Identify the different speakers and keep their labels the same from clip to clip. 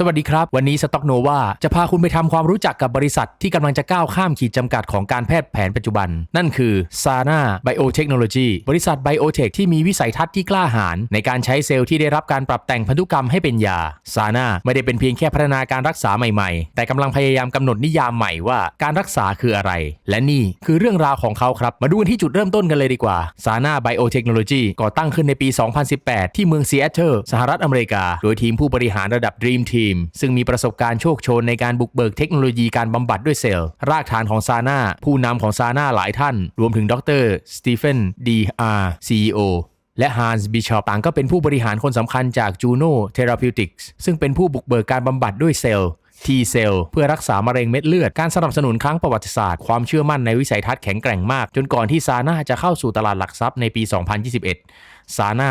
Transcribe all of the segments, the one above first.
Speaker 1: สวัสดีครับ วันนี้สต็อกโนวาจะพาคุณไปทำความรู้จักกับบริษัทที่กำลังจะก้าวข้ามขีดจำกัดของการแพทย์แผนปัจจุบัน นั่นคือ Sana Biotechnology บริษัทไบโอเทคที่มีวิสัยทัศน์ที่กล้าหาญในการใช้เซลล์ที่ได้รับการปรับแต่งพันธุกรรมให้เป็นยา Sana ไม่ได้เป็นเพียงแค่พัฒนาการรักษาใหม่ๆ แต่กำลังพยายามกำหนดนิยามใหม่ว่าการรักษาคืออะไร และนี่คือเรื่องราวของเขาครับ มาดูกันที่จุดเริ่มต้นกันเลยดีกว่า Sana Biotechnology ก่อตั้งขึ้นในปี 2018 ที่เมืองซีแอตเทิลสหรัฐอเมริกา โดยทีมผู้บริหารระดับ Dream Team ซึ่งมีประสบการณ์โชคโชนในการบุกเบิกเทคโนโลยีการบำบัดด้วยเซลล์ รากฐานของซาน่าผู้นำของซาน่าหลายท่าน รวมถึงดรสตีเฟนดีอาร์ซีอและฮานส์บิชอปต่างก็เป็นผู้บริหารคนสำคัญจาก Juno Therapeutics ซึ่งเป็นผู้บุกเบิกการบำบัดด้วยเซลล์ T เซลเพื่อรักษามะเร็งเม็ดเลือด การสนับสนุนครั้งประวัติศาสตร์ ความเชื่อมั่นในวิสัยทัศน์แข็งแกร่งมาก จนก่อนที่ซาน่าจะเข้าสู่ตลาดหลักทรัพย์ในปี 2021 ซาน่า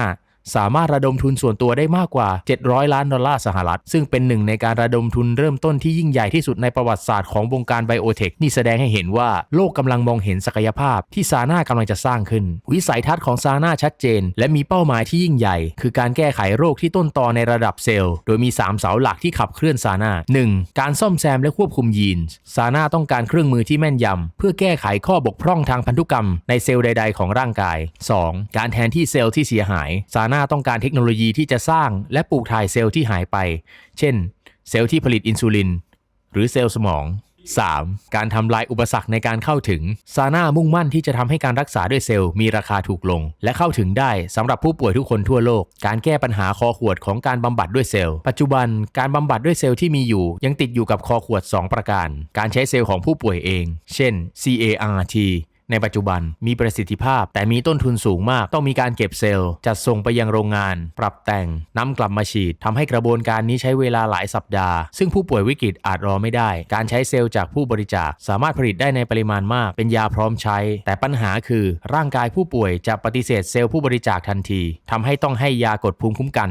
Speaker 1: สามารถระดมทุนส่วนตัวได้มากกว่า 700 ล้านดอลลาร์สหรัฐ ซึ่งเป็นหนึ่งในการระดมทุนเริ่มต้นที่ยิ่งใหญ่ที่สุดในประวัติศาสตร์ของวงการไบโอเทคนี่แสดงให้เห็นว่าโลกกำลังมองเห็นศักยภาพที่ซาน่ากำลังจะสร้างขึ้น วิสัยทัศน์ของซาน่าชัดเจน และมีเป้าหมายที่ยิ่งใหญ่ คือการแก้ไขโรคที่ต้นตอในระดับเซลล์ โดยมี 3 เสาหลักที่ขับเคลื่อนซาน่า 1. การซ่อมแซมและควบคุมยีนซาน่าต้องการเครื่องมือที่แม่นยำเพื่อแก้ไขข้อบกพร่องทางพันธุกรรมในเซลล์ใด ๆ ของร่างกาย 2. การแทนที่เซลล์ที่เสียหายซาน่าต้องการเทคโนโลยีที่จะจะสร้างและปลูกถ่ายเซลล์ที่หายไป เช่น เซลล์ที่ผลิตอินซูลิน หรือเซลล์สมอง 3. การทำลายอุปสรรคในการเข้าถึง ซาน่ามุ่งมั่นที่จะทำให้การรักษาด้วยเซลล์มีราคาถูกลง และเข้าถึงได้สำหรับผู้ป่วยทุกคนทั่วโลก การแก้ปัญหาคอขวดของการบำบัดด้วยเซลล์ ปัจจุบันการบำบัดด้วยเซลล์ที่มีอยู่ ยังติดอยู่กับคอขวด 2 ประการ การใช้เซลล์ของผู้ป่วยเอง เช่น CART ในปัจจุบันมีประสิทธิภาพ แต่มีต้นทุนสูงมาก ต้องมีการเก็บเซลล์ จัดส่งไปยังโรงงาน ปรับแต่งนำกลับมาฉีดทำให้กระบวนการนี้ใช้เวลาหลายสัปดาห์ ซึ่งผู้ป่วยวิกฤตอาจรอไม่ได้ การใช้เซลล์จากผู้บริจาค สามารถผลิตได้ในปริมาณมาก เป็นยาพร้อมใช้ แต่ปัญหาคือ ร่างกายผู้ป่วยจะปฏิเสธเซลล์ผู้บริจาคทันทีทำให้ต้องให้ยากดภูมิคุ้มกัน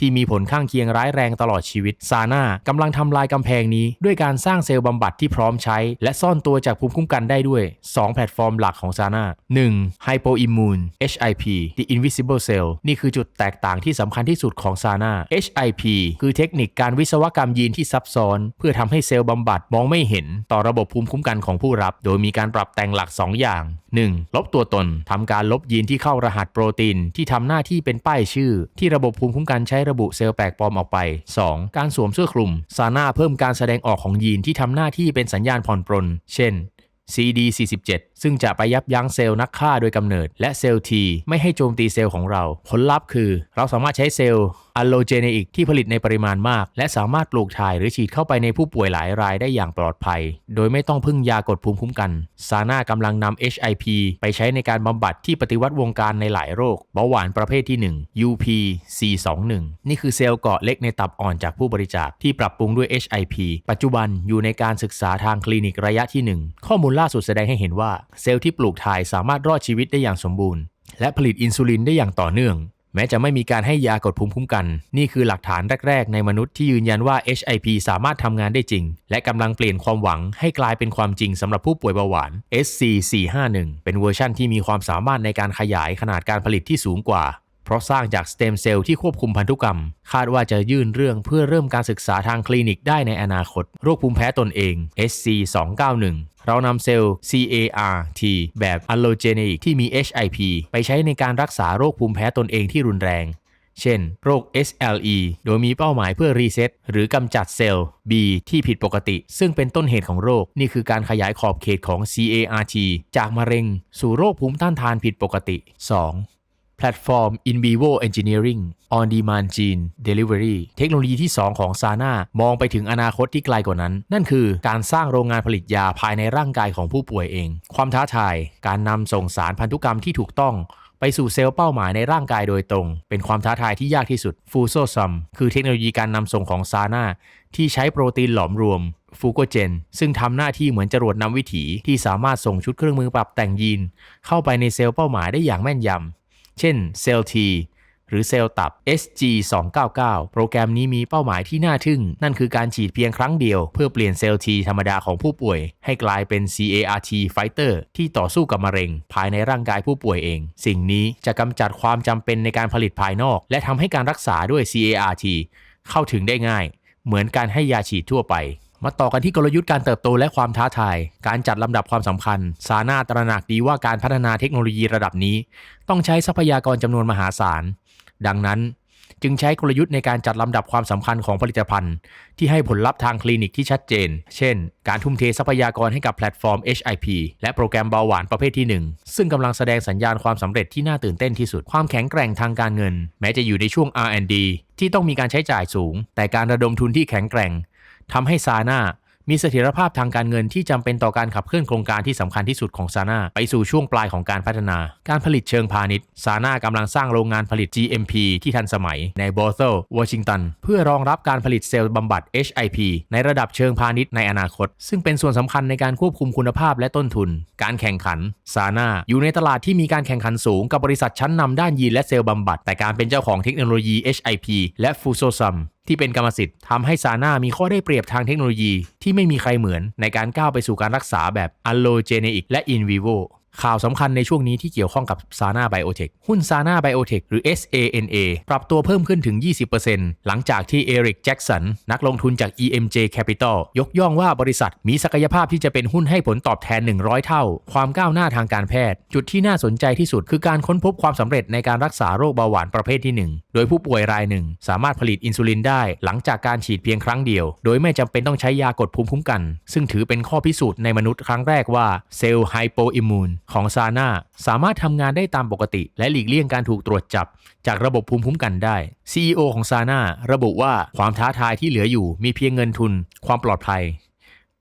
Speaker 1: ที่มีผลข้างเคียงร้ายแรงตลอดชีวิตซาน่ากำลังทำลายกำแพงนี้ ด้วยการสร้างเซลล์บำบัดที่พร้อมใช้ และซ่อนตัวจากภูมิคุ้มกันได้ด้วย 2 แพลตฟอร์มหลักของซาน่า 1. Hypoimmune HIP The Invisible Cell นี่คือจุดแตกต่างที่สำคัญที่สุดของซาน่า HIP คือเทคนิคการวิศวกรรมยีนที่ซับซ้อน เพื่อทำให้เซลล์บำบัดมองไม่เห็น ต่อระบบภูมิคุ้มกันของผู้รับ โดยมีการปรับแต่งหลัก 2 อย่าง 1. ลบตัวตนทำการลบยีนที่เข้ารหัสโปรตีนที่ทำหน้าที่เป็นป้ายชื่อ ที่ระบบภูมิคุ้มกันใช้ระบุเซลล์แปลกปลอมออกไป 2. การสวมเสื้อคลุม ซาน่าเพิ่มการแสดงออกของยีนที่ทำหน้าที่เป็นสัญญาณผ่อนปรนเช่น CD47 ซึ่งจะไปยับยั้งเซลล์นักฆ่าโดยกำเนิด และเซลล์ T ไม่ให้โจมตีเซลล์ของเรา ผลลัพธ์คือ เราสามารถใช้เซลล์อัลโลเจเนอิกที่ผลิตในปริมาณมาก และสามารถปลูกถ่ายหรือฉีดเข้าไปในผู้ป่วยหลายรายได้อย่างปลอดภัย โดยไม่ต้องพึ่งยากดภูมิคุ้มกัน ซาน่ากำลังนำ HIP ไปใช้ในการบำบัดที่ปฏิวัติวงการในหลายโรคเบาหวานประเภทที่ 1 UP421 นี่คือเซลล์เกาะเล็กในตับอ่อนจากผู้บริจาคที่ปรับปรุงด้วย HIP ปัจจุบันอยู่ในการศึกษาทางคลินิกระยะที่ 1 ข้อมูลล่าสุดแสดงให้เห็นว่าเซลล์ที่ปลูกถ่ายสามารถรอดชีวิตได้อย่างสมบูรณ์ และผลิตอินซูลินได้อย่างต่อเนื่อง แม้จะไม่มีการให้ยากดภูมิคุ้มกัน นี่คือหลักฐานแรก ๆ ในมนุษย์ที่ยืนยันว่า HIP สามารถทำงานได้จริง และกำลังเปลี่ยนความหวังให้กลายเป็นความจริงสำหรับผู้ป่วยเบาหวาน SC451 เป็นเวอร์ชั่นที่มีความสามารถในการขยายขนาดการผลิตที่สูงกว่าเพราะสร้างจากสเต็มเซลล์ที่ควบคุมพันธุกรรม คาดว่าจะยื่นเรื่องเพื่อเริ่มการศึกษาทางคลินิกได้ในอนาคต โรคภูมิแพ้ตนเอง SC291 เรานำเซลล์ CAR-T แบบ allogeneic ที่มี HIP ไปใช้ในการรักษาโรคภูมิแพ้ตนเองที่รุนแรง เช่น โรค SLE โดยมีเป้าหมายเพื่อรีเซ็ตหรือกำจัดเซลล์ B ที่ผิดปกติ ซึ่งเป็นต้นเหตุของโรค นี่คือการขยายขอบเขตของ CAR-T จากมะเร็ง สู่โรคภูมิต้านทานผิดปกติ 2. แพลตฟอร์ม In Vivo Engineering On Demand Gene Delivery เทคโนโลยีที่ 2 ของ Sana มองไปถึงอนาคตที่ไกลกว่านั้น นั่นคือการสร้างโรงงานผลิตยาภายในร่างกายของผู้ป่วยเอง ความท้าทาย การนำส่งสารพันธุกรรมที่ถูกต้องไปสู่เซลล์เป้าหมายในร่างกายโดยตรง เป็นความท้าทายที่ยากที่สุด f u s o s u m คือเทคโนโลยีการนำส่งของ Sana ที่ใช้โปรตีนหลอมรวมฟูโกเจน ซึ่งทำหน้าที่เหมือนจรวดนำวิถีที่สามารถส่งชุดเครื่องมือปรับแต่งยีน เข้าไปในเซลล์เป้าหมายได้อย่างแม่นยำ เช่นเซลล์ T หรือเซลล์ตับ SG299 โปรแกรมนี้มีเป้าหมายที่น่าทึ่ง นั่นคือการฉีดเพียงครั้งเดียว เพื่อเปลี่ยนเซลล์ T ธรรมดาของผู้ป่วย ให้กลายเป็น CART fighter ที่ต่อสู้กับมะเร็ง ภายในร่างกายผู้ป่วยเอง สิ่งนี้จะกำจัดความจำเป็นในการผลิตภายนอก และทำให้การรักษาด้วย CART เข้าถึงได้ง่าย เหมือนการให้ยาฉีดทั่วไป มาต่อกันที่กลยุทธ์การเติบโตและความท้าทาย การจัดลำดับความสำคัญ ซาน่าตระหนักดีว่าการพัฒนาเทคโนโลยีระดับนี้ ต้องใช้ทรัพยากรจำนวนมหาศาล ดังนั้น จึงใช้กลยุทธ์ในการจัดลำดับความสำคัญของผลิตภัณฑ์ ที่ให้ผลลัพธ์ทางคลินิกที่ชัดเจน เช่น การทุ่มเททรัพยากรให้กับแพลตฟอร์ม HIP และโปรแกรมเบาหวานประเภทที่ 1 ซึ่งกำลังแสดงสัญญาณความสำเร็จที่น่าตื่นเต้นที่สุด ความแข็งแกร่งทางการเงิน แม้จะอยู่ในช่วง R&D ที่ต้องมีการใช้จ่ายสูง แต่การระดมทุนที่แข็งแกร่ง ทำให้ซาน่ามีเสถียรภาพทางการเงินที่จำเป็นต่อการขับเคลื่อนโครงการที่สำคัญที่สุดของซาน่าไปสู่ช่วงปลายของการพัฒนา การผลิตเชิงพาณิชย์ซาน่ากำลังสร้างโรงงานผลิต GMP ที่ทันสมัยในบอร์เซลวอชิงตัน เพื่อรองรับการผลิตเซลล์บำบัด HIP ในระดับเชิงพาณิชย์ในอนาคต ซึ่งเป็นส่วนสำคัญในการควบคุมคุณภาพและต้นทุน การแข่งขันซาน่าอยู่ในตลาดที่มีการแข่งขันสูงกับบริษัทชั้นนำด้านยีนและเซลล์บำบัดแต่การเป็นเจ้าของเทคโนโลยี HIP และฟูโซซัมที่เป็นกรรมสิทธิ์ทำให้ซาน่ามีข้อได้เปรียบทางเทคโนโลยีที่ไม่มีใครเหมือนในการก้าวไปสู่การรักษาแบบ allogeneic และ in vivo ข่าวสำคัญในช่วงนี้ที่เกี่ยวข้องกับ Sana Biotech หุ้น Sana Biotech หรือ SANA ปรับตัวเพิ่มขึ้นถึง 20%หลังจากที่เอริกแจ็กสันนักลงทุนจาก EMJ Capital ยกย่องว่าบริษัทมีศักยภาพที่จะเป็นหุ้นให้ผลตอบแทน 100 เท่า ความก้าวหน้าทางการแพทย์ จุดที่น่าสนใจที่สุดคือการค้นพบความสำเร็จในการรักษาโรคเบาหวานประเภทที่ 1 โดยผู้ป่วยรายหนึ่ง สามารถผลิตอินซูลินได้ หลังจากการฉีดเพียงครั้งเดียว โดยไม่จำเป็นต้องใช้ยากดภูมิคุ้มกัน ซึ่งถือเป็นข้อพิสูจน์ในมนุษย์ครั้งแรกว่าเซลล์ไฮโปอิมมูน ของซาน่าสามารถทำงานได้ตามปกติ และหลีกเลี่ยงการถูกตรวจจับ จากระบบภูมิคุ้มกันได้ CEO ของซาน่าระบุว่าความท้าทายที่เหลืออยู่มีเพียงเงินทุน ความปลอดภัย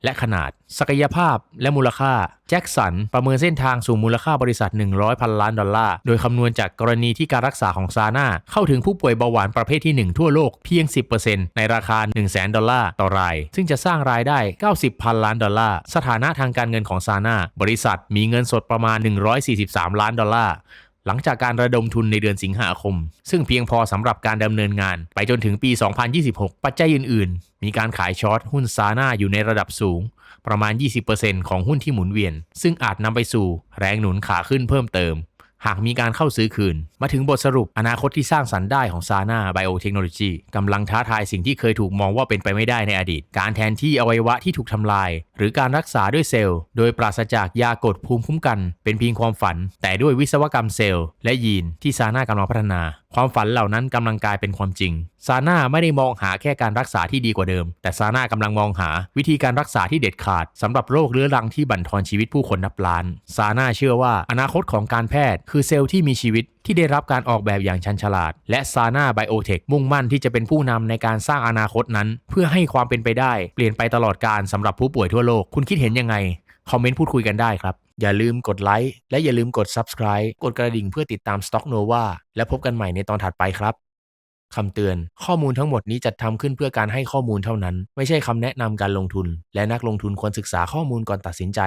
Speaker 1: และขนาด ศักยภาพและมูลค่า แจ็คสันประเมินเส้นทางสู่มูลค่าบริษัท 100 พันล้านดอลลาร์ โดยคำนวณจากกรณีที่การรักษาของซาน่าเข้าถึงผู้ป่วยเบาหวานประเภทที่ 1 ทั่วโลกเพียง 10%ในราคา 1 0 0 0 0แดอลลาร์ต่อราย ซึ่งจะสร้างรายได้ 90 พันล้านดอลลาร์ สถานะทางการเงินของซาน่าบริษัทมีเงินสดประมาณ 143 ล้านดอลลาร์ หลังจากการระดมทุนในเดือนสิงหาคม ซึ่งเพียงพอสำหรับการดำเนินงาน ไปจนถึงปี 2026 ปัจจัยอื่น ๆ มีการขายช็อตหุ้นซาน่าอยู่ในระดับสูง ประมาณ 20%ของหุ้นที่หมุนเวียน ซึ่งอาจนำไปสู่แรงหนุนขาขึ้นเพิ่มเติม หากมีการเข้าซื้อคืน มาถึงบทสรุปอนาคตที่สร้างสรรค์ได้ของซาน่าไบโอเทคโนโลยีกำลังท้าทายสิ่งที่เคยถูกมองว่าเป็นไปไม่ได้ในอดีต การแทนที่อวัยวะที่ถูกทำลาย หรือการรักษาด้วยเซลล์ โดยปราศจากยากดภูมิคุ้มกัน เป็นเพียงความฝัน แต่ด้วยวิศวกรรมเซลล์และยีนที่ซาน่ากำลังพัฒนาความฝันเหล่านั้นกำลังกลายเป็นความจริง ซาน่าไม่ได้มองหาแค่การรักษาที่ดีกว่าเดิม แต่ซาน่ากำลังมองหาวิธีการรักษาที่เด็ดขาดสำหรับโรคเรื้อรังที่บั่นทอนชีวิตผู้คนนับล้าน ซาน่าเชื่อว่าอนาคตของการแพทย์ คือเซลล์ที่มีชีวิตที่ได้รับการออกแบบอย่างชันฉลาด และซาน่าไบโอเทคมุ่งมั่นที่จะเป็นผู้นำในการสร้างอนาคตนั้น เพื่อให้ความเป็นไปได้ เปลี่ยนไปตลอดการสำหรับผู้ป่วยทั่วโลก คุณคิดเห็นยังไง คอมเมนต์พูดคุยกันได้ครับ อย่าลืมกดไลค์และอย่าลืมกด Subscribe กดกระดิ่งเพื่อติดตาม Stock Nova และพบกันใหม่ในตอนถัดไปครับคำเตือน ข้อมูลทั้งหมดนี้จัดทำขึ้นเพื่อการให้ข้อมูลเท่านั้น ไม่ใช่คำแนะนำการลงทุน และนักลงทุนควรศึกษาข้อมูลก่อนตัดสินใจ